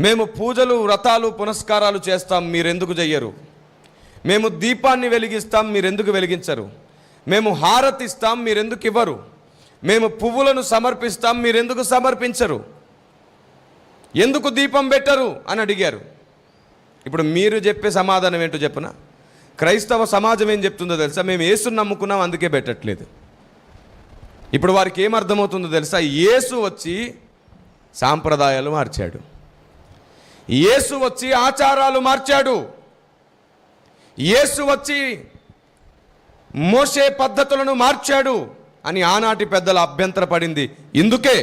మేము పూజలు వ్రతాలు పునస్కారాలు చేస్తాం మీరెందుకు చెయ్యరు మేము దీపాన్ని వెలిగిస్తాం మీరెందుకు వెలిగించరు? మేము హారతిస్తాం మీరెందుకు ఇవ్వరు మేము పువ్వులను సమర్పిస్తాం మీరెందుకు సమర్పించరు? ఎందుకు దీపం పెట్టరు? అని అడిగారు. ఇప్పుడు మీరు చెప్పే సమాధానం ఏంటో చెప్పన? క్రైస్తవ సమాజం ఏం చెప్తుందో తెలుసా? మేము ఏసును నమ్ముకున్నాం అందుకే పెట్టట్లేదు. ఇప్పుడు వారికి ఏం అర్థమవుతుందో తెలుసా? యేసు వచ్చి సాంప్రదాయాలు మార్చాడు. యేసు వచ్చి ఆచారాలు మార్చాడు. యేసు వచ్చి మోసే పద్ధతులను మార్చాడు అని ఆనాటి పెద్దల అభ్యంతరపడింది ఇందుకే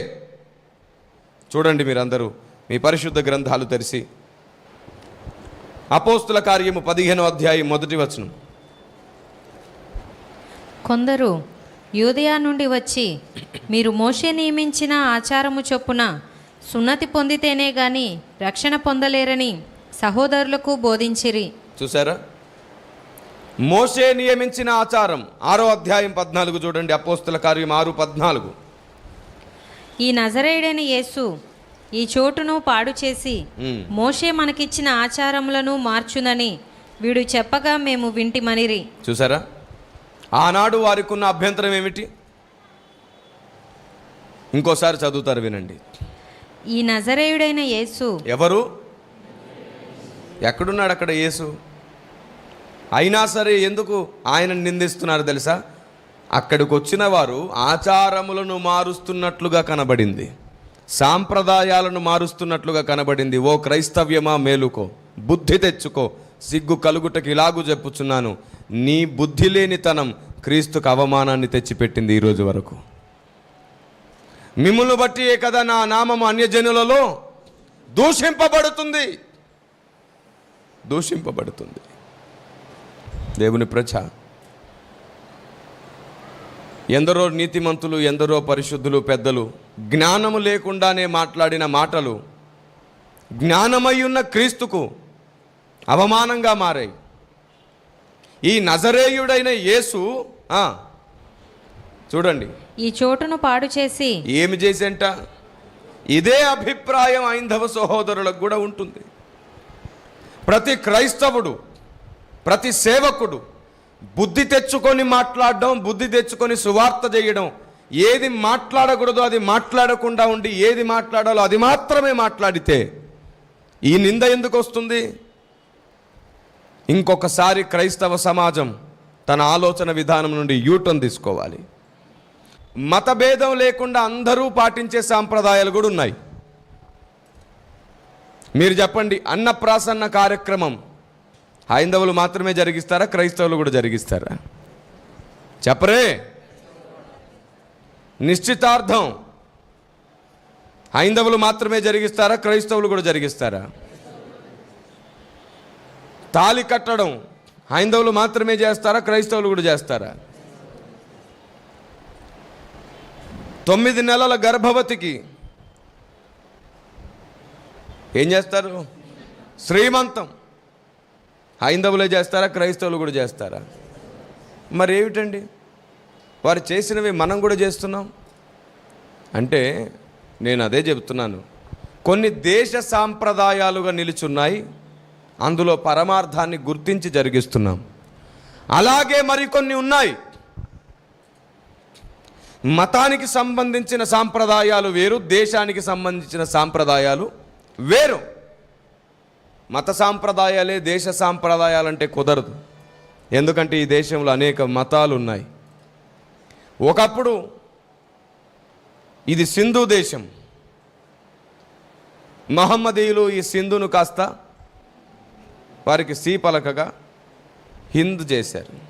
చూడండి మీరందరూ మీ పరిశుద్ధ గ్రంథాలు తెరిచి అపోస్తుల కార్యము పదిహేనో అధ్యాయం మొదటి వచనం. కొందరు యూదయా నుండి వచ్చి మీరు మోషే నియమించిన ఆచారము చొప్పున సున్నతి పొందితేనే గాని రక్షణ పొందలేరని సహోదరులకు బోధించిరి. చూసారా మోసే నియమించిన ఆచారం ఆరో అధ్యాయం పద్నాలుగు చూడండి అపోస్తుల కార్యం ఆరు పద్నాలుగు. ఈ నజరేయుడైన యేసు ఈ చోటును పాడు చేసి. మోషే మనకిచ్చిన ఆచారములను మార్చునని వీడు చెప్పగా మేము వింటిమనిరి. చూసారా ఆనాడు వారికి ఉన్న అభ్యంతరం ఏమిటి? ఇంకోసారి చదువుతారు వినండి. ఈ నజరేయుడైన యేసు. ఎవరు? ఎక్కడున్నాడు అక్కడ యేసు? అయినా సరే ఎందుకు ఆయన నిందిస్తున్నారు తెలుసా? అక్కడికి వచ్చిన వారు ఆచారములను మారుస్తున్నట్లుగా కనబడింది. సాంప్రదాయాలను మారుస్తున్నట్లుగా కనబడింది. ఓ క్రైస్తవ్యమా మేలుకో బుద్ధి తెచ్చుకో సిగ్గు కలుగుటకి ఇలాగూ చెప్పుచున్నాను నీ బుద్ధి లేనితనం క్రీస్తుకు అవమానాన్ని తెచ్చిపెట్టింది ఈరోజు వరకు. మిమ్మల్ని బట్టియే కదా నా నామము అన్యజనులలో దూషింపబడుతుంది. దూషింపబడుతుంది. దేవుని ప్రజ ఎందరో నీతిమంతులు ఎందరో పరిశుద్ధులు పెద్దలు జ్ఞానము లేకుండానే మాట్లాడిన మాటలు జ్ఞానమై ఉన్న క్రీస్తుకు అవమానంగా మారాయి. ఈ నజరేయుడైన యేసు చూడండి. ఈ చోటును పాడు చేసి ఏమి చేసేంట? ఇదే అభిప్రాయం ఐంధవ సహోదరులకు కూడా ఉంటుంది. ప్రతి క్రైస్తవుడు ప్రతి సేవకుడు బుద్ధి తెచ్చుకొని మాట్లాడడం బుద్ధి తెచ్చుకొని సువార్త చేయడం ఏది మాట్లాడకూడదో అది మాట్లాడకుండా ఉండి ఏది మాట్లాడాలో అది మాత్రమే మాట్లాడితే ఈ నింద ఎందుకు వస్తుంది? ఇంకొకసారి క్రైస్తవ సమాజం తన ఆలోచన విధానం నుండి యూటర్న్ తీసుకోవాలి. మతభేదం లేకుండా అందరూ పాటించే సాంప్రదాయాలు కూడా ఉన్నాయి. మీరు చెప్పండి అన్నప్రాసన్న కార్యక్రమం హైందవులు మాత్రమే జరిగిస్తారా క్రైస్తవులు కూడా జరిగిస్తారా? చెప్పరే. నిశ్చితార్థం హైందవులు మాత్రమే జరిగిస్తారా క్రైస్తవులు కూడా జరిగిస్తారా? తాలి కట్టడం హైందవులు మాత్రమే చేస్తారా క్రైస్తవులు కూడా చేస్తారా? తొమ్మిది నెలల గర్భవతికి ఏం చేస్తారు? శ్రీమంతం. హైందవులే చేస్తారా? క్రైస్తవులు కూడా చేస్తారా? మరి ఏమిటండి? వారు చేసినవి మనం కూడా చేస్తున్నాం. అంటే నేను అదే చెబుతున్నాను. కొన్ని దేశ సాంప్రదాయాలుగా నిలుచున్నాయి. అందులో పరమార్థాన్ని గుర్తించి జరిగిస్తున్నాం. అలాగే మరికొన్ని ఉన్నాయి. మతానికి సంబంధించిన సాంప్రదాయాలు వేరు దేశానికి సంబంధించిన సాంప్రదాయాలు వేరు. మత సాంప్రదాయాలే దేశ సాంప్రదాయాలంటే కుదరదు. ఎందుకంటే ఈ దేశంలో అనేక మతాలు ఉన్నాయి. ఒకప్పుడు ఇది సింధు దేశం. మహమ్మదీయులు ఈ సింధును కాస్త వారికి సీపలకగా హింద్ చేశారు.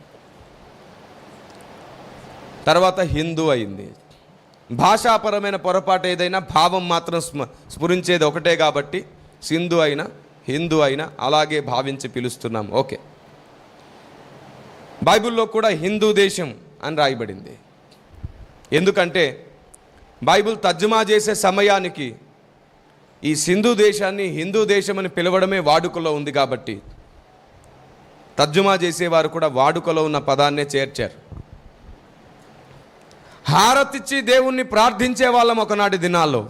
తర్వాత హిందూ అయింది. భాషాపరమైన పొరపాటు ఏదైనా భావం మాత్రం స్మ స్ఫురించేది ఒకటే కాబట్టి సింధు అయినా హిందూ అయినా అలాగే భావించి పిలుస్తున్నాం. ఓకే. బైబిల్లో కూడా హిందూ దేశం అని రాయబడింది. ఎందుకంటే బైబిల్ తర్జుమా చేసే సమయానికి ఈ సింధు దేశాన్ని హిందూ దేశం అని పిలవడమే వాడుకలో ఉంది కాబట్టి తర్జుమా చేసేవారు కూడా వాడుకలో ఉన్న పదాన్నే చేర్చారు. హారతిచ్చి దేవుణ్ణి ప్రార్థించే వాళ్ళం ఒకనాటి దినాల్లో.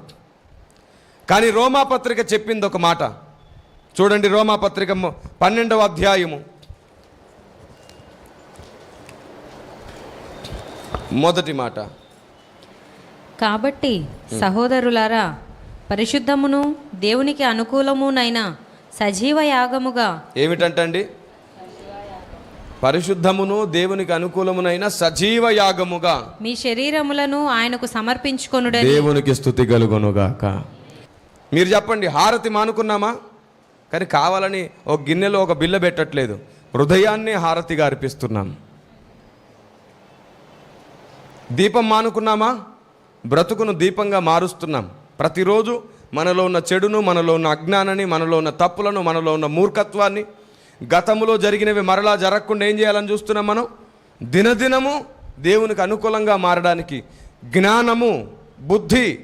కానీ రోమా పత్రిక చెప్పింది ఒక మాట. చూడండి రోమా పత్రిక మొ- పన్నెండవ అధ్యాయము. మొదటి మాట. కాబట్టి సహోదరులారా పరిశుద్ధమును దేవునికి అనుకూలమునైన సజీవ యాగముగా ఏమిటంటండి? పరిశుద్ధమును దేవునికి అనుకూలమునైన సజీవ యాగముగా మీ శరీరములను ఆయనకు సమర్పించుకొనుడని దేవునికి స్థుతి కలుగునుగాక. మీరు చెప్పండి హారతి మానుకున్నామా? కానీ కావాలని ఒక గిన్నెలో ఒక బిల్ల పెట్టట్లేదు. హృదయాన్ని హారతిగా అర్పిస్తున్నాం. దీపం మానుకున్నామా? బ్రతుకును దీపంగా మారుస్తున్నాం. ప్రతిరోజు మనలో ఉన్న చెడును మనలో ఉన్న అజ్ఞానాన్ని మనలో ఉన్న తప్పులను మనలో ఉన్న మూర్ఖత్వాన్ని గతంలో జరిగినవి మరలా జరగకుండా ఏం చేయాలని చూస్తున్నాం మనం? దినదినము దేవునికి అనుకూలంగా మారడానికి జ్ఞానము బుద్ధి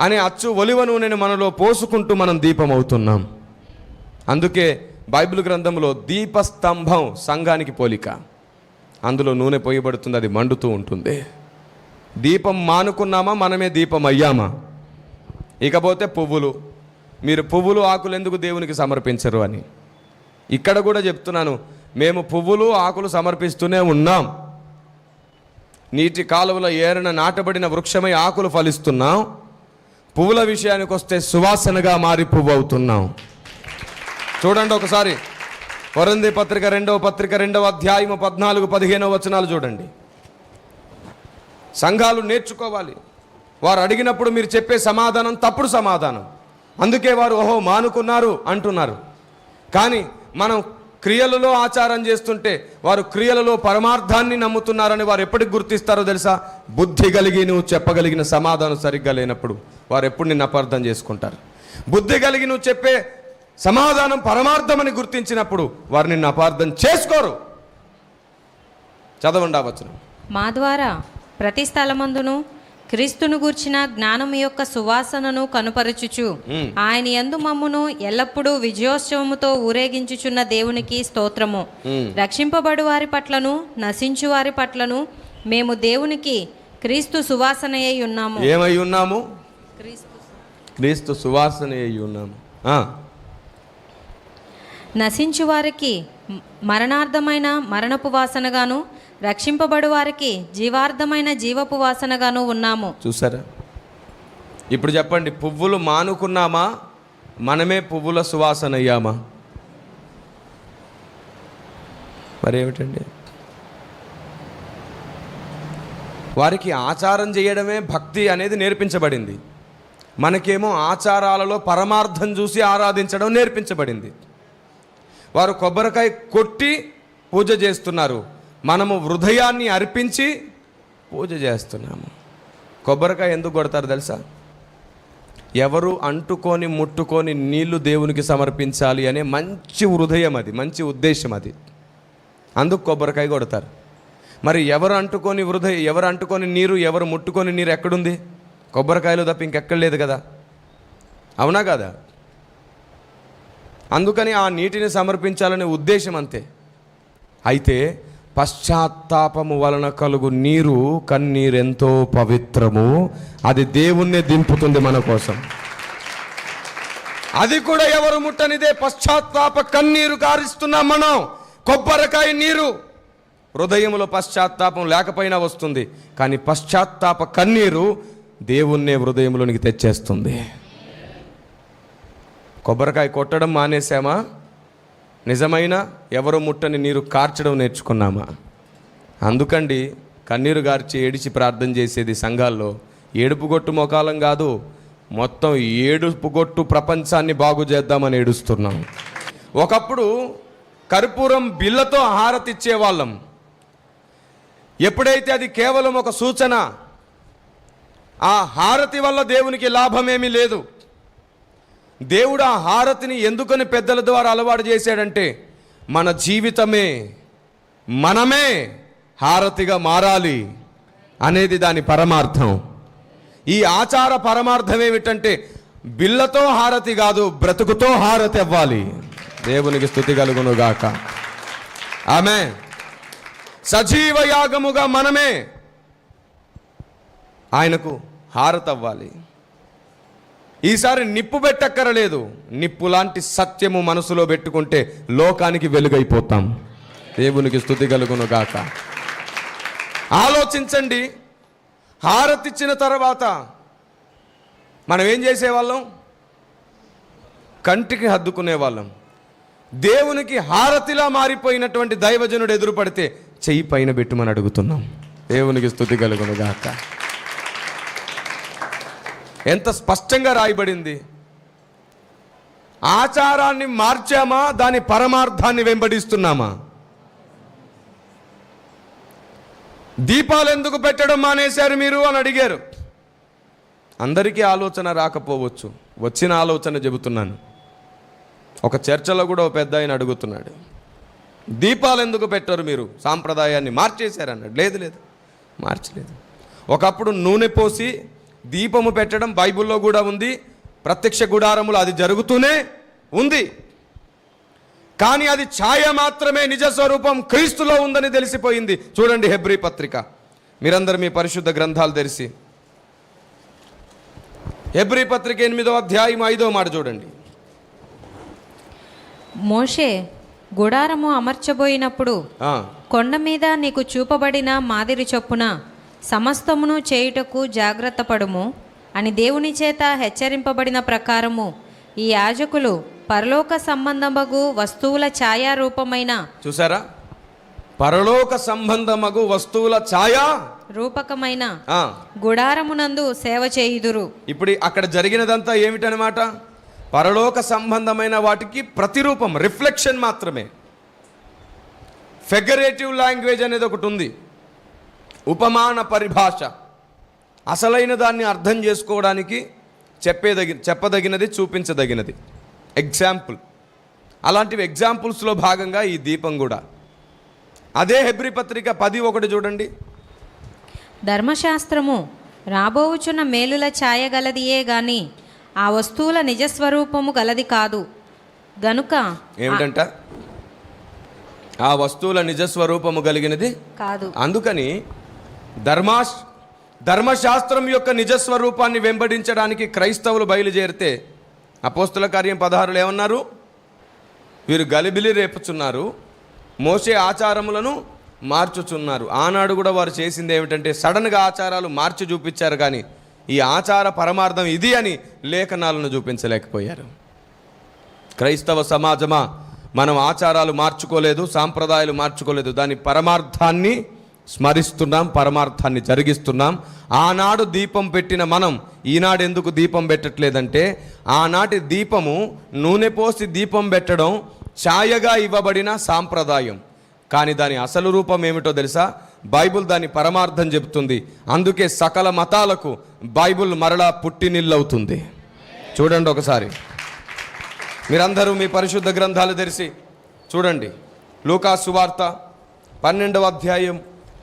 అనే అచ్చు ఒలివ నూనెను మనలో పోసుకుంటూ మనం దీపం అవుతున్నాం అందుకే బైబిల్ గ్రంథంలో దీపస్తంభం సంఘానికి పోలిక. అందులో నూనె పోయబడుతుంది అది మండుతూ ఉంటుంది. దీపం మానుకున్నామా? మనమే దీపం అయ్యామా ఇకపోతే పువ్వులు. మీరు పువ్వులు ఆకులు ఎందుకు దేవునికి సమర్పించరు అని? ఇక్కడ కూడా చెప్తున్నాను మేము పువ్వులు ఆకులు సమర్పిస్తూనే ఉన్నాం. నీటి కాలువల ఏరన నాటబడిన వృక్షమై ఆకులు ఫలిస్తున్నాం. పువ్వుల విషయానికి వస్తే సువాసనగా మారి పువ్వు అవుతున్నాం. చూడండి ఒకసారి వరంది పత్రిక రెండవ పత్రిక రెండవ అధ్యాయము పద్నాలుగు పదిహేనవ వచనాలు చూడండి. సంఘాలు నేర్చుకోవాలి. వారు అడిగినప్పుడు మీరు చెప్పే సమాధానం తప్పుడు సమాధానం. అందుకే వారు ఓహో మానుకున్నారు అంటున్నారు. కానీ మనం క్రియలలో ఆచారం చేస్తుంటే వారు క్రియలలో పరమార్థాన్ని నమ్ముతున్నారని వారు ఎప్పటికి గుర్తిస్తారో తెలుసా? బుద్ధి కలిగి నువ్వు చెప్పగలిగిన సమాధానం సరిగ్గా లేనప్పుడు వారు ఎప్పుడు నిన్ను అపార్థం చేసుకుంటారు. బుద్ధి కలిగి నువ్వు చెప్పే సమాధానం పరమార్థమని గుర్తించినప్పుడు వారు నిన్ను అపార్థం చేసుకోరు. చదవండి ఆ మా ద్వారా ప్రతి స్థలమందును క్రీస్తును గూర్చిన జ్ఞానం యొక్క సువాసనను కనుపరచుచు. ఆయన యందు మమ్మును ఎల్లప్పుడూ విజయోత్సవముతో ఊరేగించుచున్న దేవునికి స్తోత్రము. రక్షింపబడు వారి పట్లను నశించు వారి పట్లను మేము దేవునికి క్రీస్తు సువాసనయ్యి ఉన్నాము. ఏమై ఉన్నాము? క్రీస్తు సువాసన అయి ఉన్నాము. నశించు వారికి మరణార్థమైన మరణపు వాసనగాను రక్షింపబడు వారికి జీవార్థమైన జీవపు వాసనగాను ఉన్నాము. చూసారా? ఇప్పుడు చెప్పండి పువ్వులు మానుకున్నామా? మనమే పువ్వుల సువాసన అయ్యామా? మరేమిటండి? వారికి ఆచారం చేయడమే భక్తి అనేది నేర్పించబడింది. మనకేమో ఆచారాలలో పరమార్థం చూసి ఆరాధించడం నేర్పించబడింది. వారు కొబ్బరికాయ కొట్టి పూజ చేస్తున్నారు. మనము హృదయాన్ని అర్పించి పూజ చేస్తున్నాము. కొబ్బరికాయ ఎందుకు కొడతారు తెలుసా? ఎవరు అంటుకొని ముట్టుకొని నీళ్ళు దేవునికి సమర్పించాలి అనే మంచి హృదయం అది మంచి ఉద్దేశం అది. అందుకు కొబ్బరికాయ కొడతారు. మరి ఎవరు అంటుకొని హృదయం ఎవరు అంటుకొని నీరు ఎవరు ముట్టుకొని నీరు ఎక్కడుంది? కొబ్బరికాయలు తప్ప ఇంకెక్కడ లేదు కదా? అవునా కదా? అందుకని ఆ నీటిని సమర్పించాలనే ఉద్దేశం అంతే. అయితే పశ్చాత్తాపము వలన కలుగు నీరు కన్నీరెంతో పవిత్రము. అది దేవుణ్ణి దింపుతుంది మన కోసం. అది కూడా ఎవరు ముట్టనిదే? పశ్చాత్తాప కన్నీరు కారిస్తున్నాం మనం. కొబ్బరికాయ నీరు. హృదయములో పశ్చాత్తాపం లేకపోయినా వస్తుంది. కానీ పశ్చాత్తాప కన్నీరు దేవుణ్ణే హృదయంలోనికి తెచ్చేస్తుంది. కొబ్బరికాయ కొట్టడం మానేసామా నిజమైన ఎవరు ముట్టని నీరు కార్చడం నేర్చుకున్నామా? అందుకండి కన్నీరు గార్చి ఏడిచి ప్రార్థన చేసేది సంఘాల్లో ఏడుపుగొట్టు మోకాలం మొకాలం కాదు మొత్తం ఏడుపుగొట్టు ప్రపంచాన్ని బాగు చేద్దామని ఏడుస్తున్నాం. ఒకప్పుడు కర్పూరం బిల్లతో హారతిచ్చేవాళ్ళం ఎప్పుడైతే అది కేవలం ఒక సూచన ఆ హారతి వల్ల దేవునికి లాభమేమీ లేదు. దేవుడు ఆ హారతిని ఎందుకని పెద్దల ద్వారా అలవాటు చేశాడంటే మన జీవితమే మనమే హారతిగా మారాలి అనేది దాని పరమార్థం. ఈ ఆచార పరమార్థం ఏమిటంటే బిల్లతో హారతి కాదు బ్రతుకుతో హారతి అవ్వాలి. దేవునికి స్థుతి కలుగును గాక ఆమె సజీవ యాగముగా మనమే ఆయనకు హారతి అవ్వాలి ఈసారి నిప్పు పెట్టక్కరలేదు. నిప్పు లాంటి సత్యము మనసులో పెట్టుకుంటే లోకానికి వెలుగైపోతాం. దేవునికి స్థుతి కలుగును గాక. ఆలోచించండి. హారతిచ్చిన తర్వాత మనం ఏం చేసేవాళ్ళం? కంటికి హద్దుకునే వాళ్ళం దేవునికి హారతిలా మారిపోయినటువంటి దైవజనుడు ఎదురుపడితే చెయ్యి పైన పెట్టుమని అడుగుతున్నాం. దేవునికి స్థుతి కలుగును గాక. ఎంత స్పష్టంగా రాయబడింది? ఆచారాన్ని మార్చామా? దాని పరమార్థాన్ని వెంబడిస్తున్నామా? దీపాలు ఎందుకు పెట్టడం మానేశారు మీరు అని అడిగారు. అందరికీ ఆలోచన రాకపోవచ్చు. వచ్చిన ఆలోచన చెబుతున్నాను. ఒక చర్చలో కూడా ఒక పెద్ద ఆయన అడుగుతున్నాడు. దీపాలు ఎందుకు పెట్టరు మీరు? సాంప్రదాయాన్ని మార్చేశారన్నాడు. లేదు లేదు. మార్చలేదు. ఒకప్పుడు నూనె పోసి దీపము పెట్టడం బైబిల్లో కూడా ఉంది. ప్రత్యక్ష గుడారములు అది జరుగుతూనే ఉంది. కానీ అది ఛాయ మాత్రమే నిజ స్వరూపం క్రీస్తులో ఉందని తెలిసిపోయింది. చూడండి హెబ్రీ పత్రిక. మీరందరూ మీ పరిశుద్ధ గ్రంథాలు తెరిచి హెబ్రీ పత్రిక ఎనిమిదో అధ్యాయం ఐదో మాట చూడండి. మోషే గుడారము అమర్చబోయినప్పుడు కొండ మీద నీకు చూపబడిన మాదిరి చొప్పున సమస్తమును చేయుటకు జాగ్రత్త పడుము అని దేవుని చేత హెచ్చరింపబడిన ప్రకారము ఈ యాజకులు పరలోక సంబంధమగు వస్తువుల ఛాయారూపమైన చూసారా? పరలోక సంబంధమగు వస్తువుల ఛాయ? రూపకమైన గుడారమునందు సేవ చేయుదురు. ఇప్పుడు అక్కడ జరిగినదంతా ఏమిటనమాట? పరలోక సంబంధమైన వాటికి ప్రతిరూపం రిఫ్లెక్షన్ మాత్రమే. ఫెగరేటివ్ లాంగ్వేజ్ అనేది ఒకటి ఉంది. ఉపమాన పరిభాష. అసలైన దాన్ని అర్థం చేసుకోవడానికి చెప్పేదగి చెప్పదగినది చూపించదగినది. ఎగ్జాంపుల్ అలాంటివి ఎగ్జాంపుల్స్లో భాగంగా ఈ దీపం కూడా. అదే హెబ్రి పత్రిక పది ఒకటి చూడండి. ధర్మశాస్త్రము రాబోవుచున్న మేలుల ఛాయ గలదియే గాని ఆ వస్తువుల నిజస్వరూపము గలది కాదు. గనుక ఏమిటంట? ఆ వస్తువుల నిజస్వరూపము కలిగినది? కాదు. అందుకని ధర్మా ధర్మశాస్త్రం యొక్క నిజస్వరూపాన్ని వెంబడించడానికి క్రైస్తవులు బయలుదేరితే అపోస్తుల కార్యం పదహారులు ఏమన్నారు? వీరు గలిబిలి రేపుచున్నారు మోసే ఆచారములను మార్చుచున్నారు. ఆనాడు కూడా వారు చేసింది ఏమిటంటే సడన్గా ఆచారాలు మార్చి చూపించారు కానీ ఈ ఆచార పరమార్థం ఇది అని లేఖనాలను చూపించలేకపోయారు. క్రైస్తవ సమాజమా? మనం ఆచారాలు మార్చుకోలేదు సాంప్రదాయాలు మార్చుకోలేదు. దాని పరమార్థాన్ని స్మరిస్తున్నాం పరమార్థాన్ని జరిగిస్తున్నాం. ఆనాడు దీపం పెట్టిన మనం ఈనాడు ఎందుకు దీపం పెట్టట్లేదంటే ఆనాటి దీపము నూనె పోసి దీపం పెట్టడం ఛాయగా ఇవ్వబడిన సాంప్రదాయం. కానీ దాని అసలు రూపం ఏమిటో తెలుసా? బైబుల్ దాని పరమార్థం చెబుతుంది. అందుకే సకల మతాలకు బైబుల్ మరలా పుట్టినిల్లవుతుంది. చూడండి ఒకసారి. మీరందరూ మీ పరిశుద్ధ గ్రంథాలు తెరిచి చూడండి. లూకా సువార్త పన్నెండవ అధ్యాయం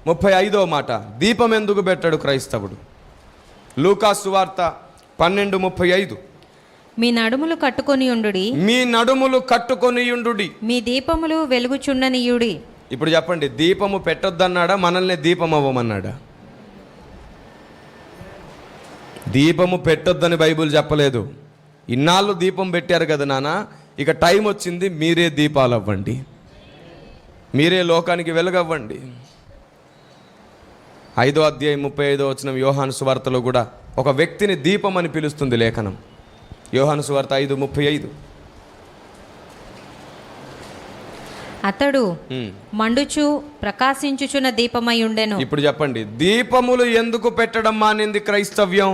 ముప్పై ఐదవ మాట. దీపం ఎందుకు పెట్టాడు క్రైస్తవుడు? లూకా సువార్త పన్నెండు ముప్పై ఐదు. మీ నడుములు కట్టుకొని ఉండుడి. మీ నడుములు కట్టుకొనియుండు మీ దీపములు వెలుగుచుండనీయుడి ఇప్పుడు చెప్పండి దీపము పెట్టొద్దన్నాడా? మనల్ని దీపం అవ్వమన్నాడా దీపము పెట్టొద్దని బైబిల్ చెప్పలేదు. ఇన్నాళ్ళు దీపం పెట్టారు కదా నాన్న ఇక టైం వచ్చింది మీరే దీపాలు అవ్వండి మీరే లోకానికి వెలుగవ్వండి. ఐదో అధ్యాయం ముప్పై ఐదో వచ్చిన యోహాను సువార్తలో కూడా ఒక వ్యక్తిని దీపం అని పిలుస్తుంది లేఖనం. యోహాను సువార్త ఐదు ముప్పై ఐదు. అతడు. మండుచు ప్రకాశించుచున్న దీపమై ఉండెను. ఇప్పుడు చెప్పండి దీపములు ఎందుకు పెట్టడం మానింది క్రైస్తవ్యం?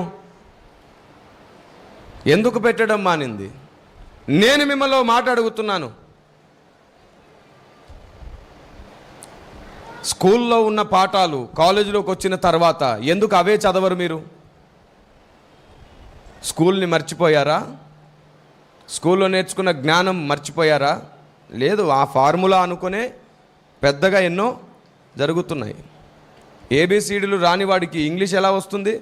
ఎందుకు పెట్టడం మానింది? నేను మిమ్మల్ని మాట అడుగుతున్నాను స్కూల్లో ఉన్న పాఠాలు కాలేజీలోకి వచ్చిన తర్వాత ఎందుకు అవే చదవరు మీరు? స్కూల్ని మర్చిపోయారా? స్కూల్లో నేర్చుకున్న జ్ఞానం మర్చిపోయారా? లేదు ఆ ఫార్ములా అనుకునే పెద్దగా ఎన్నో జరుగుతున్నాయి. ఏబిసిడీలు రాని వాడికి ఇంగ్లీష్ ఎలా వస్తుంది?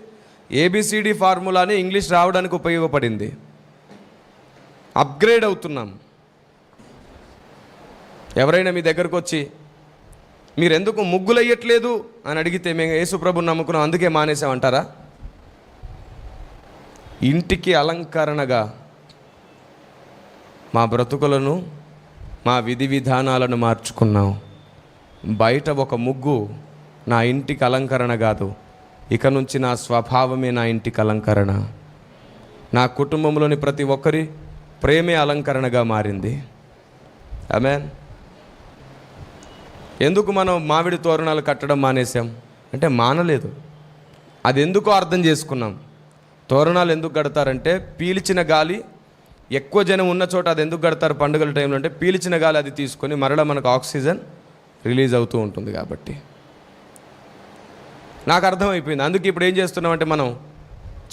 ఏబిసిడి ఫార్ములానే ఇంగ్లీష్ రావడానికి ఉపయోగపడింది. అప్గ్రేడ్ అవుతున్నాం. ఎవరైనా మీ దగ్గరకు వచ్చి మీరు ఎందుకు ముగ్గులు అని అడిగితే మేము యేసుప్రభుని నమ్ముకున్నాం అందుకే మానేసామంటారా? ఇంటికి అలంకరణగా మా బ్రతుకులను మా విధి విధానాలను మార్చుకున్నాం. బయట ఒక ముగ్గు నా ఇంటికి అలంకరణ కాదు ఇక నుంచి నా స్వభావమే నా ఇంటికి అలంకరణ. నా కుటుంబంలోని ప్రతి ఒక్కరి ప్రేమే అలంకరణగా మారింది. ఆమెన్. ఎందుకు మనం మామిడి తోరణాలు కట్టడం మానేసాం అంటే మానలేదు. అది ఎందుకో అర్థం చేసుకున్నాం. తోరణాలు ఎందుకు కడతారంటే పీల్చిన గాలి ఎక్కువ జనం ఉన్న చోట అది ఎందుకు కడతారు పండుగల టైంలో అంటే పీల్చిన గాలి అది తీసుకొని మరలా మనకు ఆక్సిజన్ రిలీజ్ అవుతూ ఉంటుంది కాబట్టి. నాకు అర్థమైపోయింది. అందుకే ఇప్పుడు ఏం చేస్తున్నామంటే మనం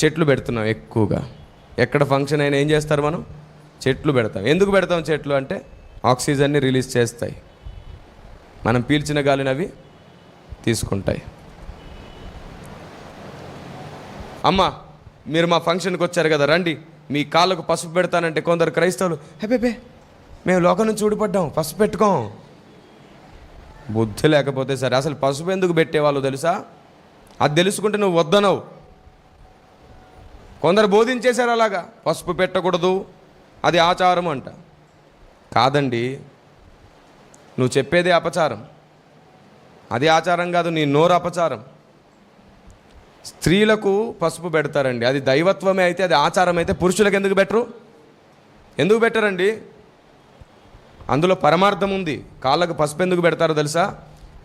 చెట్లు పెడుతున్నాం ఎక్కువగా. ఎక్కడ ఫంక్షన్ అయినా ఏం చేస్తారు మనం? చెట్లు పెడతాం. ఎందుకు పెడతాం చెట్లు అంటే ఆక్సిజన్ని రిలీజ్ చేస్తాయి. మనం పీల్చిన గాలిని అవి తీసుకుంటాయి. అమ్మ మీరు మా ఫంక్షన్కి వచ్చారు కదా రండి. మీ కాళ్ళకు పసుపు పెడతానంటే కొందరు క్రైస్తవులు హే మేము లోకం నుంచి ఊడిపడ్డాం పసుపు పెట్టుకోం. బుద్ధి లేకపోతే సరే అసలు పసుపు ఎందుకు పెట్టేవాళ్ళు తెలుసా? అది తెలుసుకుంటే నువ్వు వద్దనవు. కొందరు బోధించేశారు అలాగా పసుపు పెట్టకూడదు అది ఆచారం అంట. కాదండి నువ్వు చెప్పేదే అపచారం. అది ఆచారం కాదు నీ నోరు అపచారం. స్త్రీలకు పసుపు పెడతారండి. అది దైవత్వమే అయితే అది ఆచారం అయితే పురుషులకు ఎందుకు పెట్టరు ఎందుకు పెట్టరండి అందులో పరమార్థం ఉంది. కాళ్ళకు పసుపు ఎందుకు పెడతారో తెలుసా?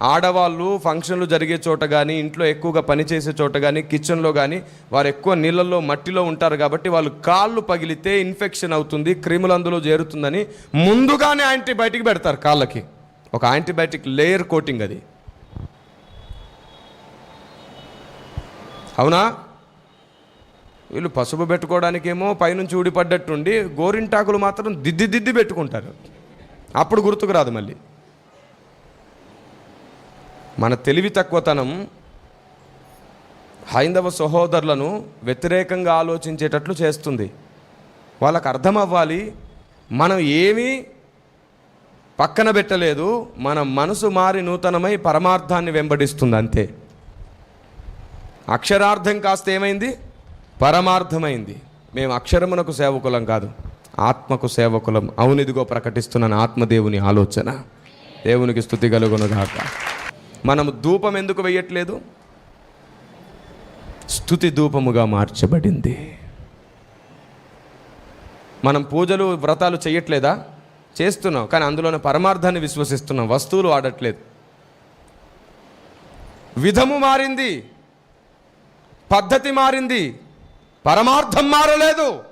ఆడవాళ్ళు ఫంక్షన్లు జరిగే చోట కానీ ఇంట్లో ఎక్కువగా పనిచేసే చోట కానీ కిచెన్లో కానీ వారు ఎక్కువ నీళ్ళల్లో మట్టిలో ఉంటారు కాబట్టి వాళ్ళు కాళ్ళు పగిలితే ఇన్ఫెక్షన్ అవుతుంది క్రిములు అందులో చేరుతుందని ముందుగానే యాంటీబయాటిక్ పెడతారు కాళ్ళకి. ఒక యాంటీబయాటిక్ లేయర్ కోటింగ్ అది. అవునా? వీళ్ళు పసుపు పెట్టుకోవడానికేమో పైనుంచి ఊడిపడ్డట్టుండి గోరింటాకులు మాత్రం దిద్ది దిద్ది పెట్టుకుంటారు. అప్పుడు గుర్తుకు రాదు మళ్ళీ. మన తెలివి తక్కువతనం హైందవ సహోదరులను వ్యతిరేకంగా ఆలోచించేటట్లు చేస్తుంది. వాళ్ళకు అర్థం అవ్వాలి మనం ఏమీ పక్కన పెట్టలేదు మన మనసు మారి నూతనమై పరమార్థాన్ని వెంబడిస్తుంది అంతే. అక్షరార్థం కాస్త ఏమైంది? పరమార్థమైంది. మేము అక్షరమునకు సేవకులం కాదు ఆత్మకు సేవకులం. అవునిదిగో ప్రకటిస్తున్నాను ఆత్మదేవుని ఆలోచన. దేవునికి స్థుతి కలుగునుగాక మనం ధూపం ఎందుకు వేయట్లేదు స్థుతి ధూపముగా మార్చబడింది. మనం పూజలు వ్రతాలు చేయట్లేదా చేస్తున్నావు కానీ అందులోని పరమార్థాన్ని విశ్వసిస్తున్నావు వస్తువులు వాడట్లేదు. విధము మారింది పద్ధతి మారింది పరమార్థం మారలేదు.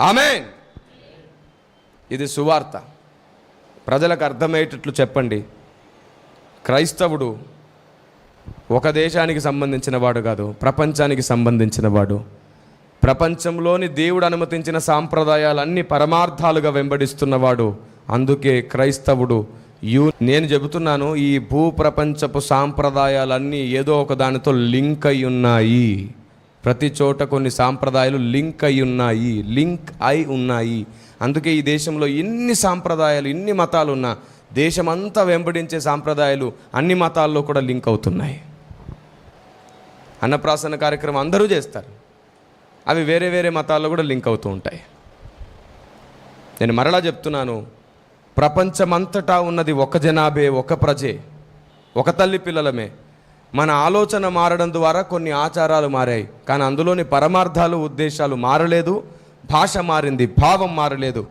ఆమె ఇది సువార్త. ప్రజలకు అర్థమయ్యేటట్లు చెప్పండి. క్రైస్తవుడు ఒక దేశానికి సంబంధించిన వాడు కాదు ప్రపంచానికి సంబంధించిన వాడు. ప్రపంచంలోని దేవుడు అనుమతించిన సాంప్రదాయాలన్నీ పరమార్థాలుగా వెంబడిస్తున్నవాడు. అందుకే క్రైస్తవుడు యూ నేను చెబుతున్నాను ఈ భూ ప్రపంచపు సాంప్రదాయాలన్నీ ఏదో ఒక దానితో లింక్ అయి ఉన్నాయి. ప్రతి చోట కొన్ని సాంప్రదాయాలు లింక్ అయి ఉన్నాయి లింక్ అయి ఉన్నాయి. అందుకే ఈ దేశంలో ఎన్ని సాంప్రదాయాలు ఎన్ని మతాలు ఉన్నా దేశమంతా వెంబడించే సాంప్రదాయాలు అన్ని మతాల్లో కూడా లింక్ అవుతున్నాయి. అన్నప్రాసన కార్యక్రమం అందరూ చేస్తారు. అవి వేరే వేరే మతాల్లో కూడా లింక్ అవుతూ ఉంటాయి. నేను మరలా చెప్తున్నాను ప్రపంచమంతటా ఉన్నది ఒక జనాభే ఒక ప్రజే ఒక తల్లి పిల్లలమే. మన ఆలోచన మారడం ద్వారా కొన్ని ఆచారాలు మారాయి కానీ అందులోని పరమార్థాలు ఉద్దేశాలు మారలేదు భాష మారింది భావం మారలేదు.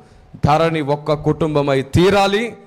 ధరణి ఒక్క కుటుంబమై తీరాలి.